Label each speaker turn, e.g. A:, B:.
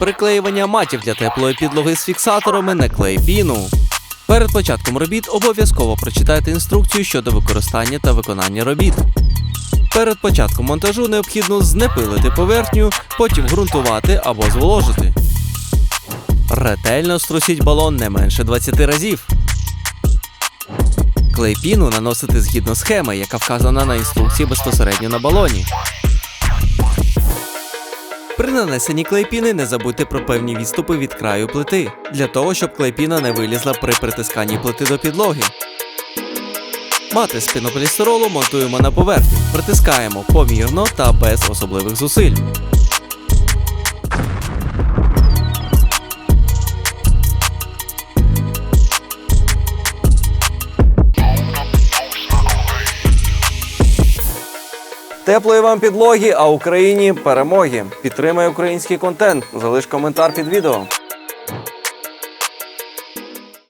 A: Приклеювання матів для теплої підлоги з фіксаторами на клей-піну. Перед початком робіт обов'язково прочитайте інструкцію щодо використання та виконання робіт. Перед початком монтажу необхідно знепилити поверхню, потім ґрунтувати або зволожити. Ретельно струсіть балон не менше 20 разів. Клейпіну наносити згідно схеми, яка вказана на інструкції безпосередньо на балоні. При нанесенні клейпіни не забудьте про певні відступи від краю плити, для того, щоб клейпіна не вилізла при притисканні плити до підлоги. Мати з монтуємо на поверхню, притискаємо помірно та без особливих зусиль. Теплої вам підлоги, а Україні перемоги. Підтримай український контент. Залиш коментар під відео.